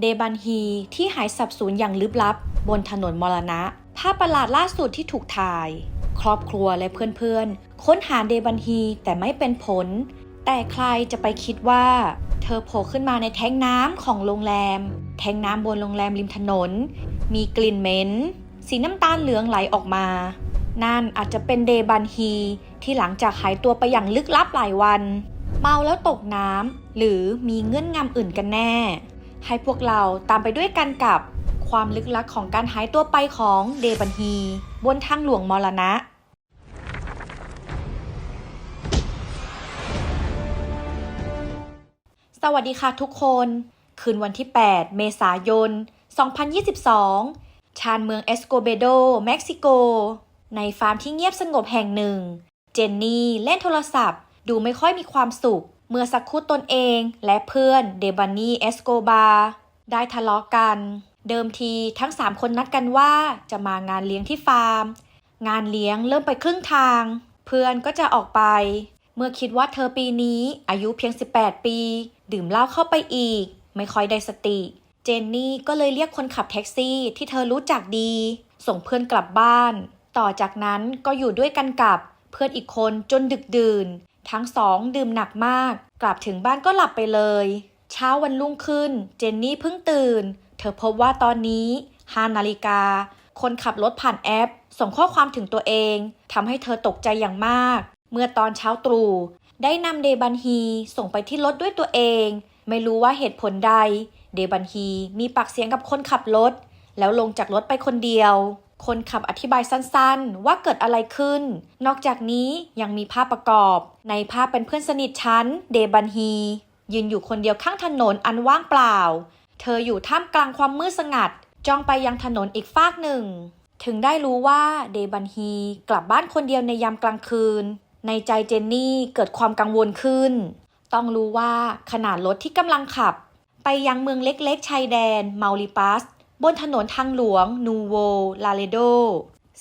เดบันฮีที่หายสับสูญอย่างลึกลับ บนถนนมรณะ ภาพประหลาดล่าสุดที่ถูกถ่าย ครอบครัวและเพื่อนๆ ค้นหาเดบันฮีแต่ไม่เป็นผล แต่ใครจะไปคิดว่า เธอโผล่ขึ้นมาในแท้งน้ำของโรงแรม แท้งน้ำบนโรงแรมริมถนน มีกลิ่นเหม็น สีน้ำตาลเหลืองไหลออกมานั่นอาจจะเป็นเดบันฮีที่หลังจากหายตัวไปอย่างลึกลับหลายวัน เมาแล้วตกน้ำหรือมีเงื่อนงำอื่นกันแน่ ให้พวกเราตามไปด้วยกันกับความลึกลับของการหายตัวไปของเดบันฮี บนทางหลวงมรณะ สวัสดีค่ะทุกคน คืนวันที่ 8 เมษายน 2022 ชานเมืองเอสโกเบโด เม็กซิโก ในฟาร์มที่เงียบสงบแห่งหนึ่ง เจนนี่เล่นโทรศัพท์ ดูไม่ค่อยมีความสุข เมื่อสักครู่ตนเองและเพื่อนเดบานีเอสโกบาได้ทะเลาะกัน เดิมทีทั้ง 3 คนนัดกันว่าจะมางานเลี้ยงที่ฟาร์ม งานเลี้ยงเริ่มไปครึ่งทาง เพื่อนก็จะออกไป เมื่อคิดว่าเธอปีนี้อายุเพียง 18 ปี ดื่มเหล้าเข้าไปอีก ไม่ค่อยได้สติ เจนนี่ก็เลยเรียกคนขับแท็กซี่ที่เธอรู้จักดี ส่งเพื่อนกลับบ้าน ต่อจากนั้นก็อยู่ด้วยกันกับเพื่อนอีกคนจนดึกดื่น ทั้งสองดื่มหนักมาก กลับถึงบ้านก็หลับไปเลย เช้าวันรุ่งขึ้น เจนนี่เพิ่งตื่น เธอพบว่าตอนนี้5นาฬิกา คนขับรถผ่านแอป ส่งข้อความถึงตัวเองทำให้เธอตกใจอย่างมาก เมื่อตอนเช้าตรู่ได้นำเดบันฮีส่งไปที่รถด้วยตัวเอง ไม่รู้ว่าเหตุผลใด เดบันฮีมีปากเสียงกับคนขับรถ แล้วลงจากรถไปคนเดียว คนขับอธิบายสั้นๆ ว่าเกิดอะไรขึ้น นอกจากนี้ยังมีภาพประกอบ ในภาพเป็นเพื่อนสนิทฉัน เดบันฮี ยืนอยู่คนเดียวข้างถนนอันว่างเปล่า เธออยู่ท่ามกลางความมืดสงัด จ้องไปยังถนนอีกฟากหนึ่ง ถึงได้รู้ว่าเดบันฮีกลับบ้านคนเดียวในยามกลางคืน ในใจเจนนี่เกิดความกังวลขึ้น ต้องรู้ว่าขนาดรถที่กำลังขับ ไปยังเมืองเล็กๆชายแดนเมาลิปัส บนถนนทางหลวง นูโว ลาเลโด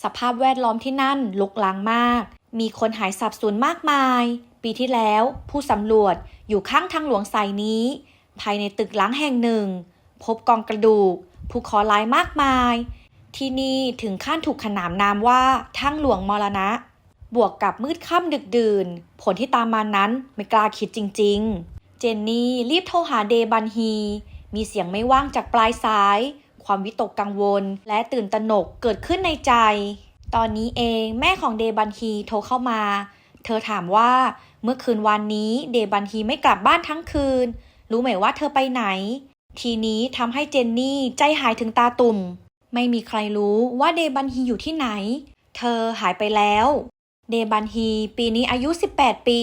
สภาพแวดล้อมที่นั่นลกลางมาก มีคนหายสับสูญมากมาย ปีที่แล้วผู้สำรวจอยู่ข้างทางหลวงสายนี้ ภายในตึกล้างแห่งหนึ่ง พบกองกระดูก ผู้ขอลายมากมาย ที่นี่ถึงขั้นถูกขนามนามว่าทางหลวงมรณะ บวกกับมืดค่ำดึกดื่น ผลที่ตามมานั้นไม่กล้าคิดจริง ๆ เจนนี่รีบโทรหาเดบันฮี มีเสียงไม่ว่างจากปลายซ้าย ความวิตกกังวล และตื่นตระหนกเกิดขึ้นในใจ ตอนนี้เองแม่ของเดบันฮีโทรเข้ามา เธอถามว่าเมื่อคืนวันนี้เดบันฮีไม่กลับบ้านทั้งคืน รู้ไหมว่าเธอไปไหน ทีนี้ทำให้เจนนี่ใจหายถึงตาตุ่ม ไม่มีใครรู้ว่าเดบันฮีอยู่ที่ไหน เธอหายไปแล้ว เดบันฮีปีนี้อายุ 18 ปี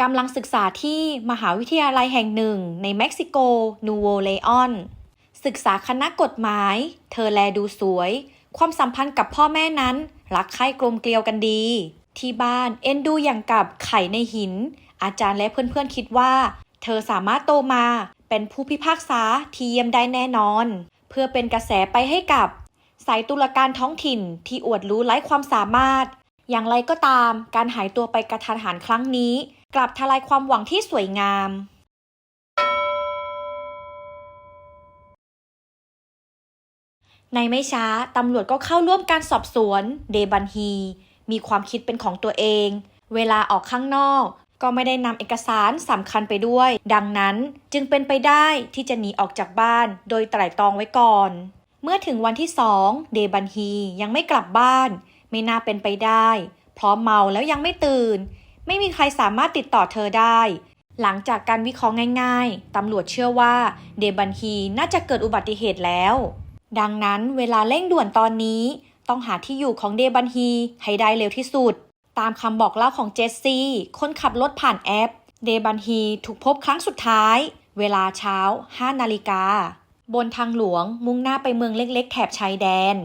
กำลังศึกษาที่มหาวิทยาลัยแห่งหนึ่งในเม็กซิโก นูโวเลออน ศึกษาคณะกฎหมาย เธอแลดูสวย ความสัมพันธ์กับพ่อแม่นั้น รักใคร่กลมเกลียวกันดี ที่บ้านเอ็นดูอย่างกับไข่ในหิน อาจารย์และเพื่อนๆคิดว่า เธอสามารถโตมาเป็นผู้พิพากษาที่เยี่ยมได้แน่นอน เพื่อเป็นกระแสไปให้กับสายตุลาการท้องถิ่นที่อวดรู้ไร้ความสามารถ อย่างไรก็ตาม การหายตัวไปกระทันหันครั้งนี้ กลับทลายความหวังที่สวยงาม ในไม่ช้าตำรวจก็เข้าร่วมการสอบสวน เดบันฮี มีความคิดเป็นของตัวเอง เวลาออกข้างนอก ก็ไม่ได้นำเอกสารสำคัญไปด้วย ดังนั้นจึงเป็นไปได้ที่จะหนีออกจากบ้าน โดยไตร่ตรองไว้ก่อน เมื่อถึงวันที่สองเดบันฮียังไม่กลับบ้าน ไม่น่าเป็นไปได้ เพราะเมาแล้วยังไม่ตื่น ไม่มีใครสามารถติดต่อเธอได้หลังจากการวิเคราะห์ง่าย ๆ ตำรวจเชื่อว่าเดบันฮีน่าจะเกิดอุบัติเหตุแล้ว ดังนั้นเวลาเร่งด่วนตอนนี้ ต้องหาที่อยู่ของเดบันฮีให้ได้เร็วที่สุด ตามคำบอกเล่าของเจสซี่คนขับรถผ่านแอป เดบันฮีถูกพบครั้งสุดท้าย เวลาเช้า 5 นาฬิกา บนทางหลวงมุ่งหน้าไปเมืองเล็กๆ แถบชายแดน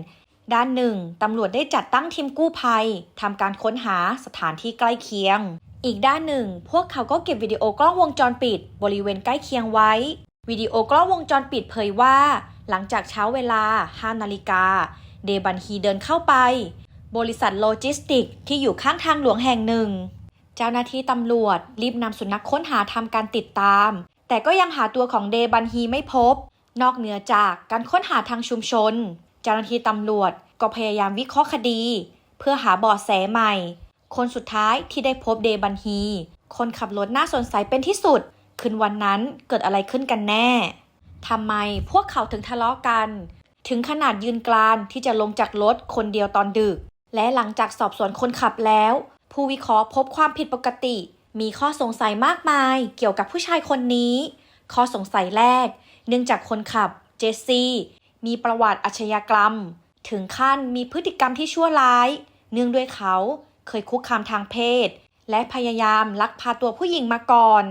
ด้านหนึ่งตำรวจได้จัดตั้งทีมกู้ภัยทำการค้นหาสถานที่ใกล้เคียงอีกด้านหนึ่ง พวกเขาก็เก็บวิดีโอกล้องวงจรปิด บริเวณใกล้เคียงไว้ วิดีโอกล้องวงจรปิดเผยว่า หลังจากเช้าเวลา 5 นาฬิกา เดบันฮีเดินเข้าไป บริษัทโลจิสติกที่อยู่ข้างทางหลวงแห่งหนึ่ง เจ้าหน้าที่ตำรวจรีบนำสุนัขค้นหาทำการติดตาม แต่ก็ยังหาตัวของเดบันฮีไม่พบ นอกเหนือจากการค้นหาทางชุมชน เจ้าหน้าที่ตำรวจก็พยายามวิเคราะห์คดี เพื่อหาเบาะแสใหม่ คนสุดท้ายที่ได้พบเดบันฮี คนขับรถน่าสนใจเป็นที่สุด คืนวันนั้นเกิดอะไรขึ้นกันแน่ทำไมพวกเขาถึงทะเลาะกัน ถึงขนาดยืนกรานที่จะลงจากรถคนเดียวตอนดึก และหลังจากสอบสวนคนขับแล้ว ผู้วิเคราะห์พบความผิดปกติ มีข้อสงสัยมากมายเกี่ยวกับผู้ชายคนนี้ ข้อสงสัยแรก เนื่องจากคนขับเจสซี่มีประวัติอาชญากรรม ถึงขั้นมีพฤติกรรมที่ชั่วร้าย เนื่องด้วยเขาเคยคุกคามทางเพศ และพยายามลักพาตัวผู้หญิงมาก่อน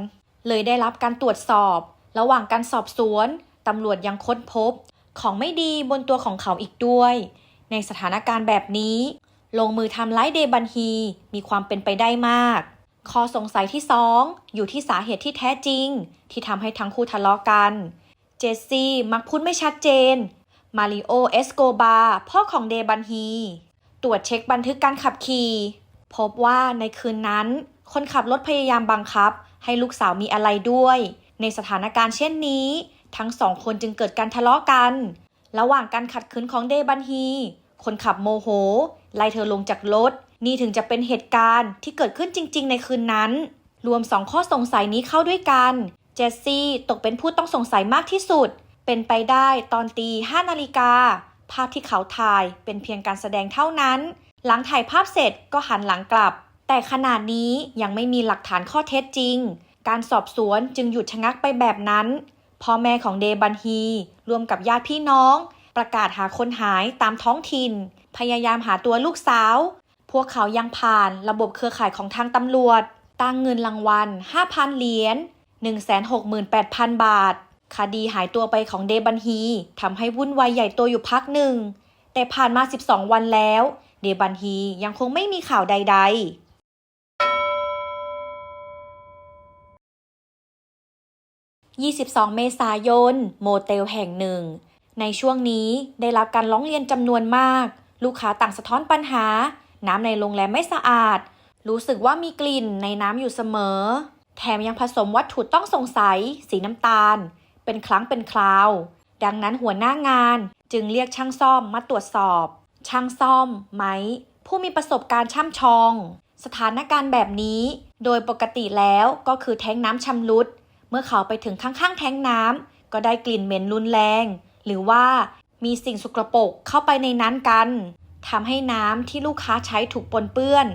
เลยได้รับการตรวจสอบ ระหว่างการสอบสวนตำรวจยังค้นพบ ของไม่ดีบนตัวของเขาอีกด้วย ในสถานการณ์แบบนี้ ลงมือทำร้ายเดบันฮี มีความเป็นไปได้มาก ข้อสงสัยที่สองอยู่ที่สาเหตุที่แท้จริง ที่ทำให้ทั้งคู่ทะเลาะกัน เจสซี่มักพูดไม่ชัดเจน มาริโอ เอสโกบาพ่อของเดบันฮี ตรวจเช็คบันทึกการขับขี่ พบว่าในคืนนั้น คนขับรถพยายามบังคับ ให้ลูกสาวมีอะไรด้วย ในสถานการณ์เช่นนี้ ทั้งสองคนจึงเกิดการทะเลาะกัน ระหว่างการขัดขืนของเดบันฮี คนขับโมโห ไล่เธอลงจากรถ นี่ถึงจะเป็นเหตุการณ์ที่เกิดขึ้นจริง ๆ ในคืนนั้น รวมสองข้อสงสัยนี้เข้าด้วยกัน เจสซี่ตกเป็นผู้ต้องสงสัยมากที่สุด เป็นไปได้ตอนตี5นาฬิกาภาพที่เขาถ่ายเป็นเพียงการแสดงเท่านั้น หลังถ่ายภาพเสร็จก็หันหลังกลับ แต่ขนาดนี้ยังไม่มีหลักฐานข้อเท็จจริง การสอบสวนจึงหยุดชะงักไปแบบนั้น พ่อแม่ของเดบันฮี รวมกับญาติพี่น้อง ประกาศหาคนหายตามท้องถิ่น พยายามหาตัวลูกสาว พวกเขายังผ่านระบบเครือข่ายของทางตำรวจ ตั้งเงินรางวัล 5,000 เหรียญ 168,000 บาท คดีหายตัวไปของเดบันฮีทำให้วุ่นวายใหญ่โตอยู่พักหนึ่ง แต่ผ่านมา 12 วันแล้ว เดบันฮียังคงไม่มีข่าวใด ๆ 22 เมษายน โมเตลแห่งหนึ่ง ในช่วงนี้ได้รับการร้องเรียนจำนวนมาก ลูกค้าต่างสะท้อนปัญหา น้ำในโรงแรมไม่สะอาด รู้สึกว่ามีกลิ่นในน้ำอยู่เสมอ แถมยังผสมวัตถุต้องสงสัย สีน้ำตาล เป็นครั้งเป็นคราว ดังนั้นหัวหน้างานจึงเรียกช่างซ่อมมาตรวจสอบ ช่างซ่อม ไหม ผู้มีประสบการณ์ช่ำชอง สถานการณ์แบบนี้ โดยปกติแล้วก็คือแท้งน้ำชำรุด เมื่อเขาไปถึงข้างๆ แท้งน้ำก็ได้กลิ่นเหม็นรุนแรง หรือว่ามีสิ่งสกรปรกเข้าไปในนั้นกันทำให้น้ำที่ลูกค้าใช้ถูกปนเปื้อน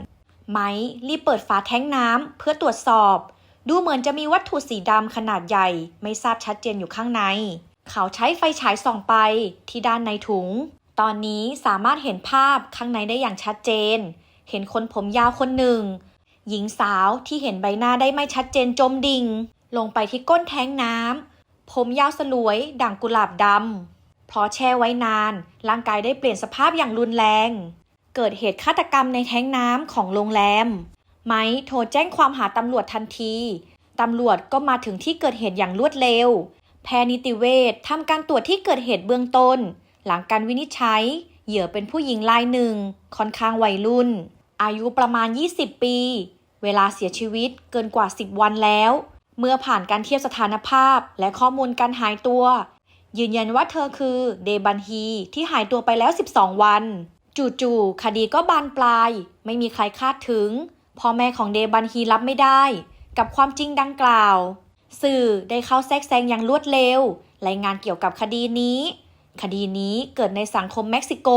ไหมรีบเปิดฝาแท้งน้ำเพื่อตรวจสอบ ดูเหมือนจะมีวัตถุสีดำขนาดใหญ่ ไม่ทราบชัดเจนอยู่ข้างใน เขาใช้ไฟฉายส่องไปที่ด้านในถุง ตอนนี้สามารถเห็นภาพข้างในได้อย่างชัดเจน เห็นคนผมยาวคนหนึ่ง หญิงสาวที่เห็นใบหน้าได้ไม่ชัดเจนจมดิ่ง ลงไปที่ก้นแท้งน้ำ ผมยาวสลวยด่างกุหลาบดำ เพราะแช่ไว้นาน ร่างกายได้เปลี่ยนสภาพอย่างรุนแรง เกิดเหตุฆาตกรรมในแท้งน้ำของโรงแรม ไม้โทรแจ้งความหาตำรวจทันที ตำรวจก็มาถึงที่เกิดเหตุอย่างรวดเร็ว แพทย์นิติเวชทำการตรวจที่เกิดเหตุเบื้องต้น หลังการวินิจฉัย เหยื่อเป็นผู้หญิงรายหนึ่ง ค่อนข้างวัยรุ่น อายุประมาณ 20 ปี เวลาเสียชีวิตเกินกว่า 10 วันแล้ว เมื่อผ่านการเทียบสถานภาพและข้อมูลการหายตัว ยืนยันว่าเธอคือเดบันฮีที่หายตัวไปแล้ว 12 วัน จู่ๆคดีก็บานปลาย ไม่มีใครคาดถึงพ่อแม่ของเดบันฮีรับไม่ได้ กับความจริงดังกล่าว สื่อได้เข้าแทรกแซงอย่างรวดเร็ว รายงานเกี่ยวกับคดีนี้ คดีนี้เกิดในสังคมเม็กซิโก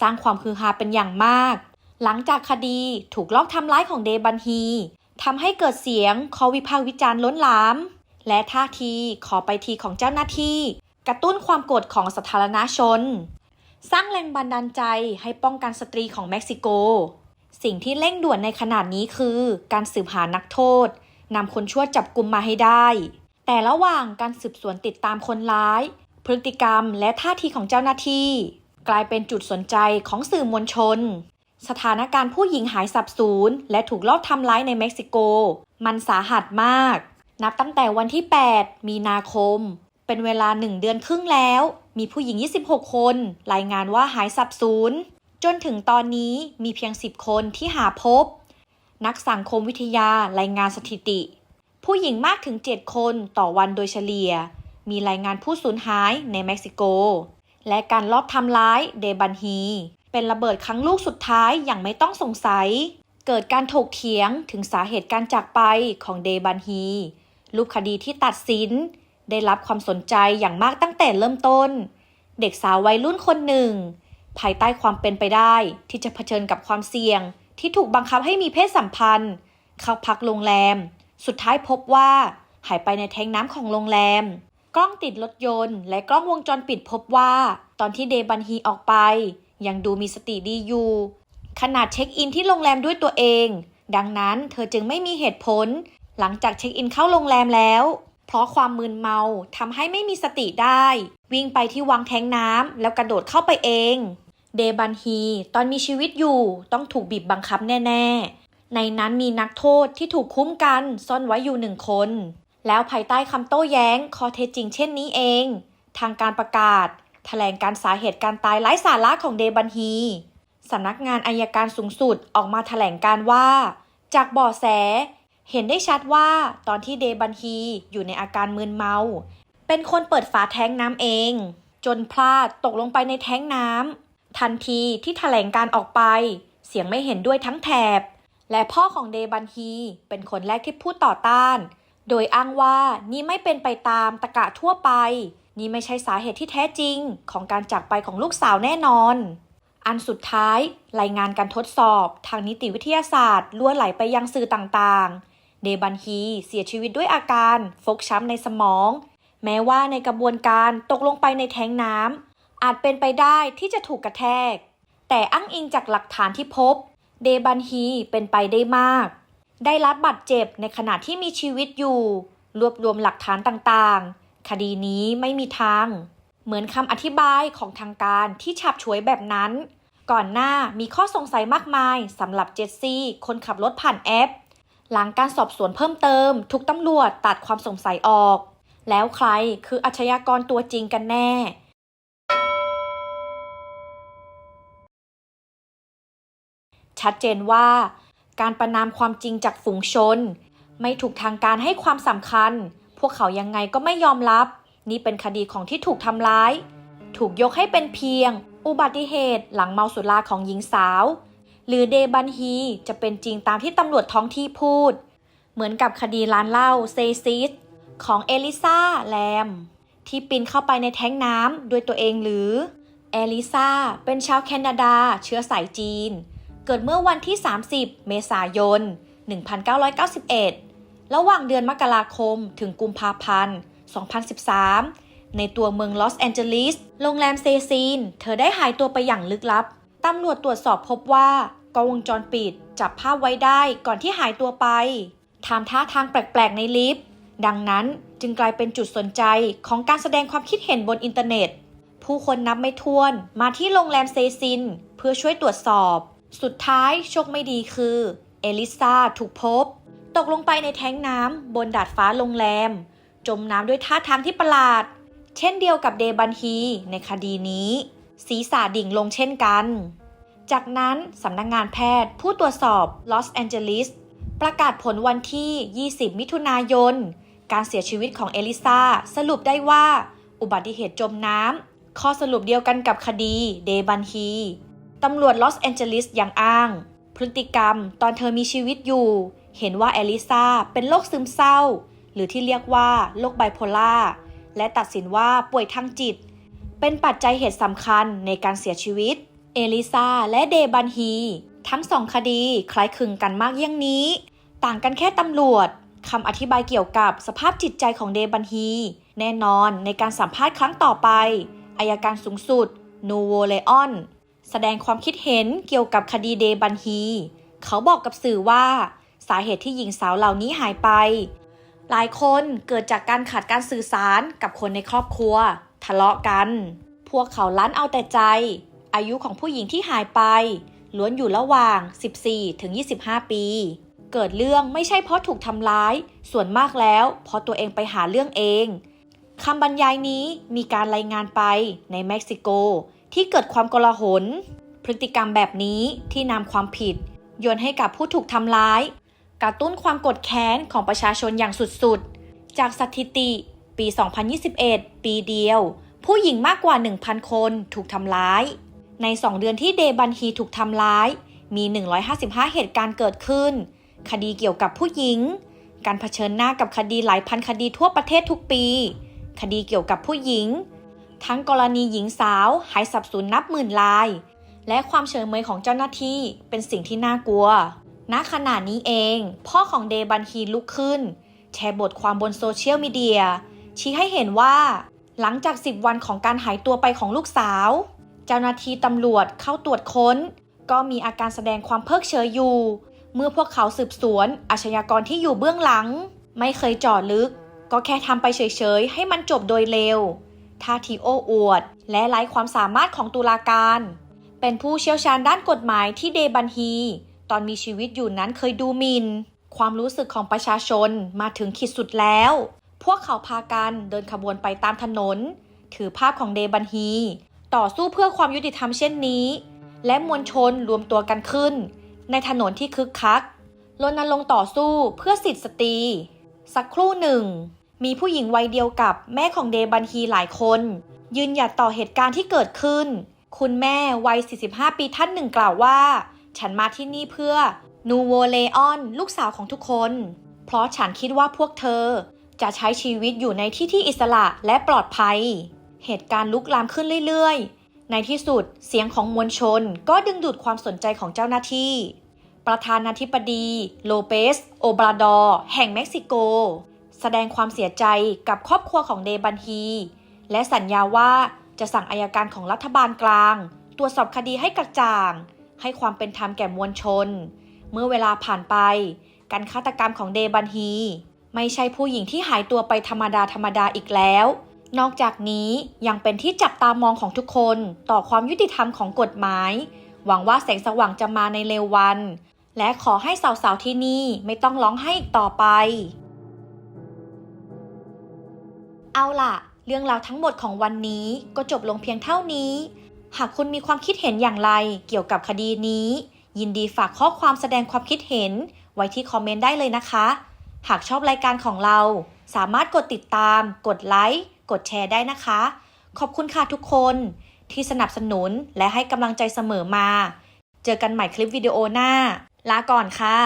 สร้างความฮือฮาเป็นอย่างมาก หลังจากคดีถูกลอบทำร้ายของเดบันฮี ทำให้เกิดเสียงขอวิพากษ์วิจารณ์ล้นหลาม และท่าทีขอไปทีของเจ้าหน้าที่ กระตุ้นความโกรธของสาธารณชน สร้างแรงบันดาลใจให้ป้องกันสตรีของเม็กซิโก สิ่งที่เร่งด่วนในขนาดนี้คือ การสืบหานักโทษนำคนชั่วจับกลุ่มมาให้ได้ แต่ระหว่างการสืบสวนติดตามคนร้าย พฤติกรรมและท่าทีของเจ้าหน้าที่ กลายเป็นจุดสนใจของสื่อมวลชน สถานการณ์ผู้หญิงหายสับสูญและถูกลอบทำร้ายในเม็กซิโก มันสาหัสมาก นับตั้งแต่วันที่ 8 มีนาคม เป็นเวลาหนึ่งเดือนครึ่งแล้ว มีผู้หญิง 26 คน รายงานว่าหายสับสูญจนถึงตอนนี้มีเพียง 10 คนที่หาพบ นักสังคมวิทยารายงานสถิติ ผู้หญิงมากถึง 7 คนต่อวันโดยเฉลี่ยมมีรายงานผู้สูญหายในเม็กซิโก และการลอบทำร้ายเดบันฮี เป็นระเบิดครั้งลูกสุดท้ายอย่างไม่ต้องสงสัย เกิดการถกเถียงถึงสาเหตุการจากไปของเดบันฮีรูปคดีที่ตัดสิน ได้รับความสนใจอย่างมากตั้งแต่เริ่มต้น เด็กสาววัยรุ่นคนหนึ่ง ภายใต้ความเป็นไปได้ที่จะเผชิญกับความเสี่ยง ที่ถูกบังคับให้มีเพศสัมพันธ์ เข้าพักโรงแรม สุดท้ายพบว่า หายไปในแทงน้ำของโรงแรม กล้องติดรถยนต์ และกล้องวงจรปิดพบว่า ตอนที่เดบันฮีออกไป ยังดูมีสติดีอยู่ ขนาดเช็คอินที่โรงแรมด้วยตัวเอง ดังนั้นเธอจึงไม่มีเหตุผล หลังจากเช็คอินเข้าโรงแรมแล้ว เพราะความมึนเมาทำให้ไม่มีสติได้ วิ่งไปที่วางแทงน้ำแล้วกระโดดเข้าไปเองเดบันฮีตอนมีชีวิตอยู่ต้องถูกบีบบังคับแน่ ๆ ในนั้นมีนักโทษที่ถูกคุ้มกันซ่อนไว้อยู่หนึ่งคน แล้วภายใต้คำโต้แย้งข้อเทจจริงเช่นนี้เอง ทางการประกาศ แถลงการสาเหตุการตายไร้สาระของเดบันฮีสำนักงานอายการสูงสุดออกมาแถลงการว่า จากบาะแส เห็นได้ชัดว่าตอนที่เดบันฮีอยู่ในอาการมึนเมา เป็นคนเปิดฝาแท้งน้ำเอง จนพลาดตกลงไปในแท้งน้ำทันทีที่แถลงการออกไป เสียงไม่เห็นด้วยทั้งแถบ และพ่อของเดบันฮีเป็นคนแรกที่พูดต่อต้าน โดยอ้างว่านี่ไม่เป็นไปตามตะกะทั่วไป นี่ไม่ใช่สาเหตุที่แท้จริงของการจากไปของลูกสาวแน่นอน อันสุดท้าย รายงานการทดสอบ ทางนิติวิทยาศาสตร์ล่วนไหลไปยังสื่อต่างๆ เดบันฮีเสียชีวิตด้วยอาการฟกช้ำในสมอง แม้ว่าในกระบวนการตกลงไปในแท้งน้ำอาจเป็นไปได้ที่จะถูกกระแทก แต่อ้างอิงจากหลักฐานที่พบ เดบันฮีเป็นไปได้มาก ได้รับบาดเจ็บในขณะที่มีชีวิตอยู่ รวบรวมหลักฐานต่างๆ คดีนี้ไม่มีทาง เหมือนคำอธิบายของทางการที่ฉับฉวยแบบนั้น ก่อนหน้ามีข้อสงสัยมากมายสำหรับเจสซี่คนขับรถผ่านแอป หลังการสอบสวนเพิ่มเติม ทุกตำรวจตัดความสงสัยออก แล้วใครคืออาชญากรตัวจริงกันแน่ชัดเจนว่า การประนามความจริงจากฝูงชน ไม่ถูกทางการให้ความสำคัญ พวกเขายังไงก็ไม่ยอมรับ นี่เป็นคดีของที่ถูกทำร้าย ถูกยกให้เป็นเพียง อุบัติเหตุหลังเมาสุราของหญิงสาว หรือเดบันฮีจะเป็นจริงตามที่ตำรวจท้องที่พูด เหมือนกับคดีร้านเหล้าเซซิสของเอลิซาแลม ที่ปีนเข้าไปในแท้งน้ำด้วยตัวเองหรือ เอลิซาเป็นชาวแคนาดา เชื้อสายจีน เกิดเมื่อวันที่ 30 เมษายน 1991 ระหว่างเดือนมกราคมถึงกุมภาพันธ์ 2013 ในตัวเมืองลอสแอนเจลิส โรงแรมเซซีน เธอได้หายตัวไปอย่างลึกลับ ตำรวจตรวจสอบพบว่ากล้องวงจรปิดจับภาพไว้ได้ก่อนที่หายตัวไปทำท่าทางแปลกๆในลิฟต์ ดังนั้นจึงกลายเป็นจุดสนใจของการแสดงความคิดเห็นบนอินเทอร์เน็ต ผู้คนนับไม่ถ้วนมาที่โรงแรมเซซิน เพื่อช่วยตรวจสอบ สุดท้ายโชคไม่ดีคือ เอลิซาถูกพบ ตกลงไปในแท้งน้ำบนดาดฟ้าโรงแรม จมน้ำด้วยท่าทางที่ประหลาด เช่นเดียวกับเดบันฮีในคดีนี้ ศีรษะดิ่งลงเช่นกัน จากนั้นสำนักงงานแพทย์ผู้ตรวจสอบลอสแอนเจลิสประกาศผลวันที่ 20 มิถุนายน การเสียชีวิตของเอลิซาสรุปได้ว่า อุบัติเหตุจมน้ำข้อสรุปเดียวกันกับคดีเดบันฮีตำรวจลอสแอนเจลิสยังอ้าง พฤติกรรมตอนเธอมีชีวิตอยู่ เห็นว่าเอลิซาเป็นโรคซึมเศร้า หรือที่เรียกว่าโรคไบโพล่าและตัดสินว่าป่วยทางจิต เป็นปัจจัยเหตุสำคัญในการเสียชีวิต เอลิซาและเดบันฮี ทั้งสองคดีคล้ายคลึงกันมากเยี่ยงนี้ ต่างกันแค่ตำรวจคำอธิบายเกี่ยวกับสภาพจิตใจของเดบันฮี แน่นอนในการสัมภาษณ์ครั้งต่อไปอายการสูงสุด นูโวเลออน แสดงความคิดเห็นเกี่ยวกับคดีเดบันฮี เขาบอกกับสื่อว่า สาเหตุที่หญิงสาวเหล่านี้หายไป หลายคนเกิดจากการขาดการสื่อสารกับคนในครอบครัว ทะเลาะกัน พวกเขาลั้นเอาแต่ใจ อายุของผู้หญิงที่หายไป ล้วนอยู่ระหว่าง 14 ถึง 25 ปี เกิดเรื่องไม่ใช่เพราะถูกทำร้าย ส่วนมากแล้วเพราะตัวเองไปหาเรื่องเองคำบรรยายนี้มีการรายงานไปในเม็กซิโก ที่เกิดความโกลาหลพฤติกรรมแบบนี้ที่นำความผิด โยนให้กับผู้ถูกทำร้าย กระตุ้นความกดแค้นของประชาชนอย่างสุดๆ จากสถิติปี 2021 ปีเดียว ผู้หญิงมากกว่า 1,000 คนถูกทำร้าย ใน 2 เดือนที่เดบันฮีถูกทำร้าย มี 155 เหตุการณ์เกิดขึ้น คดีเกี่ยวกับผู้หญิง การเผชิญหน้ากับคดีหลายพันคดีทั่วประเทศทุกปี คดีเกี่ยวกับผู้หญิง ทั้งกรณีหญิงสาวหายสับสูญนับหมื่นราย และความเฉยเมยของเจ้าหน้าที่เป็นสิ่งที่น่ากลัว ณขณะนี้เอง พ่อของเดบันฮีลุกขึ้น แชร์บทความบนโซเชียลมีเดีย ชี้ให้เห็นว่า หลังจาก 10 วันของการหายตัวไปของลูกสาว เจ้าหน้าที่ตำรวจเข้าตรวจค้น ก็มีอาการแสดงความเพิกเฉยอยู่ เมื่อพวกเขาสืบสวนอาชญากรที่อยู่เบื้องหลัง ไม่เคยจาะลึก ก็แค่ทำไปเฉยๆ ให้มันจบโดยเร็วท่าทีโอ้อวด และไร้ความสามารถของตุลาการ เป็นผู้เชี่ยวชาญด้านกฎหมายที่เดบันฮี ตอนมีชีวิตอยู่นั้นเคยดูหมินความรู้สึกของประชาชนมาถึงขีดสุดแล้ว พวกเขาพากันเดินขบวนไปตามถนน ถือภาพของเดบันฮี ต่อสู้เพื่อความยุติธรรมเช่นนี้ และมวลชนรวมตัวกันขึ้น ในถนนที่คึกคักรณรงค์ต่อสู้เพื่อสิทธิสตรี สักครู่หนึ่ง มีผู้หญิงวัยเดียวกับแม่ของเดบันฮีหลายคน ยืนหยัดต่อเหตุการณ์ที่เกิดขึ้น คุณแม่วัย 45 ปีท่านหนึ่งกล่าวว่า ฉันมาที่นี่เพื่อนูโวเลออนลูกสาวของทุกคน เพราะฉันคิดว่าพวกเธอจะใช้ชีวิตอยู่ในที่ที่อิสระและปลอดภัย เหตุการณ์ลุกลามขึ้นเรื่อยๆ ในที่สุดเสียงของมวลชนก็ดึงดูดความสนใจของเจ้าหน้าที่ ประธานาธิบดี โลเปส โอบราดอร์ แห่งเม็กซิโก แสดงความเสียใจกับครอบครัวของเดบันฮี และสัญญาว่าจะสั่งอายการของรัฐบาลกลาง ตรวจสอบคดีให้กระจ่าง ให้ความเป็นธรรมแก่มวลชน เมื่อเวลาผ่านไป การฆาตกรรมของเดบันฮี ไม่ใช่ผู้หญิงที่หายตัวไปธรรมดาธรรมดาอีกแล้ว นอกจากนี้ยังเป็นที่จับตามองของทุกคนต่อความยุติธรรมของกฎหมาย หวังว่าแสงสว่างจะมาในเร็ววัน และขอให้สาวๆที่นี่ไม่ต้องร้องไห้อีกต่อไป เอาล่ะ เรื่องราวทั้งหมดของวันนี้ก็จบลงเพียงเท่านี้ หากคุณมีความคิดเห็นอย่างไรเกี่ยวกับคดีนี้ ยินดีฝากข้อความแสดงความคิดเห็น ไว้ที่คอมเมนต์ได้เลยนะคะ หากชอบรายการของเรา สามารถกดติดตาม กดไลค์กดแชร์ได้นะคะ ขอบคุณค่ะทุกคนที่สนับสนุนและให้กำลังใจเสมอมา เจอกันใหม่คลิปวิดีโอหน้า ลาก่อนค่ะ